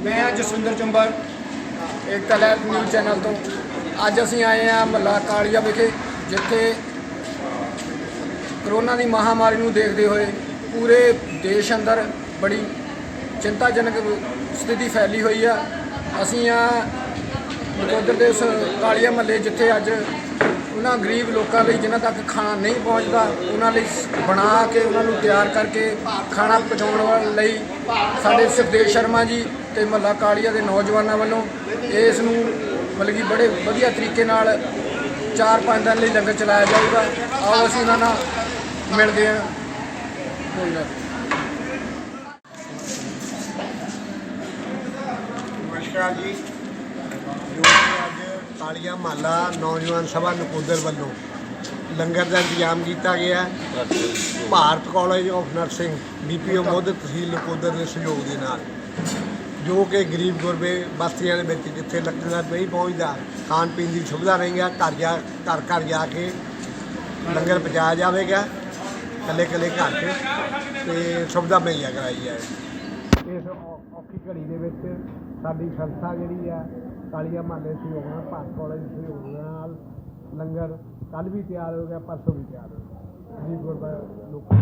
ਮੈਂ ਹਾਂ ਜਸਵਿੰਦਰ ਚੰਬਰ ਏਕਤਾ ਲਹਿਰ ਨਿਊਜ਼ ਚੈਨਲ ਤੋਂ ਅੱਜ ਅਸੀਂ ਆਏ ਹਾਂ ਮੱਲਾ ਕਾਲੀਆ ਵਿਖੇ ਜਿੱਥੇ ਕਰੋਨਾ ਦੀ ਮਹਾਮਾਰੀ ਨੂੰ ਦੇਖਦੇ ਹੋਏ ਪੂਰੇ ਦੇਸ਼ ਅੰਦਰ ਬੜੀ ਚਿੰਤਾਜਨਕ ਸਥਿਤੀ ਫੈਲੀ ਹੋਈ ਆ। ਅਸੀਂ ਆ ਨਕੋਦਰ ਦੇ ਉਸ ਕਾਲੀਆ ਮੱਲੇ ਜਿੱਥੇ ਅੱਜ ਉਹਨਾਂ ਗਰੀਬ ਲੋਕਾਂ ਲਈ ਜਿਨ੍ਹਾਂ ਤੱਕ ਖਾਣਾ ਨਹੀਂ ਪਹੁੰਚਦਾ, ਉਹਨਾਂ ਲਈ ਬਣਾ ਕੇ ਉਹਨਾਂ ਨੂੰ ਤਿਆਰ ਕਰਕੇ ਖਾਣਾ ਪਹੁੰਚਾਉਣ ਵਾਲ- ਲਈ ਸਾਡੇ ਸੁਖਦੇਵ ਸ਼ਰਮਾ ਜੀ ਤੇ ਮੱਲਾ ਕਾਲੀਆ ਦੇ ਨੌਜਵਾਨਾਂ ਵੱਲੋਂ ਇਸ ਨੂੰ ਮਤਲਬ ਕਿ ਬੜੇ ਵਧੀਆ ਤਰੀਕੇ ਨਾਲ 4-5 ਦਿਨ ਲਈ ਲੰਗਰ ਚਲਾਇਆ ਜਾਊਗਾ। ਆਓ ਅਸੀਂ ਉਹਨਾਂ ਨਾਲ ਮਿਲਦੇ ਹਾਂ। ਕੋਈ ਨਾ ਨਮਸਕਾਰ ਜੀ। ਜੋ ਅੱਜ ਕਾਲੀਆ ਮਹੱਲਾ ਨੌਜਵਾਨ ਸਭਾ ਨਕੋਦਰ ਵੱਲੋਂ ਲੰਗਰ ਦਾ ਇੰਤਜ਼ਾਮ ਕੀਤਾ ਗਿਆ Bharat college of nursing BPO ਮੋਦ ਤਹਿਸੀਲ ਨਕੋਦਰ ਦੇ ਸਹਿਯੋਗ ਦੇ ਨਾਲ। ਜੋ ਕਿ ਗਰੀਬ ਗੁਰਬੇ ਬਸਤੀਆਂ ਦੇ ਵਿੱਚ ਜਿੱਥੇ ਲੰਗਰ ਨਹੀਂ ਪਹੁੰਚਦਾ, ਖਾਣ ਪੀਣ ਦੀ ਸੁਵਿਧਾ ਨਹੀਂ ਆ, ਘਰ ਜਾ, ਘਰ ਘਰ ਜਾ ਕੇ ਲੰਗਰ ਪਹੁੰਚਾਇਆ ਜਾਵੇਗਾ ਕੱਲੇ ਕੱਲੇ ਘਰ 'ਚ, ਤੇ ਸੁਵਿਧਾ ਮੁਹੱਈਆ ਕਰਾਈ ਜਾਵੇ ਇਸ ਔਖੀ ਘੜੀ ਦੇ ਵਿੱਚ ਸਾਡੀ ਸੰਸਥਾ ਜਿਹੜੀ ਆ, ਕਾਲੀਆ ਮਹੱਲੇ ਸਹਿਯੋਗ ਨਾਲ ਭਾਰਤ ਕਾਲਜ ਦੇ ਸਹਿਯੋਗ ਨਾਲ ਲੰਗਰ ਕੱਲ ਵੀ ਤਿਆਰ ਹੋ ਗਿਆ, ਪਰਸੋਂ ਵੀ ਤਿਆਰ ਹੋ ਗਿਆ। ਗਰੀਬ ਗੁਰਬਾ ਲੋਕਾਂ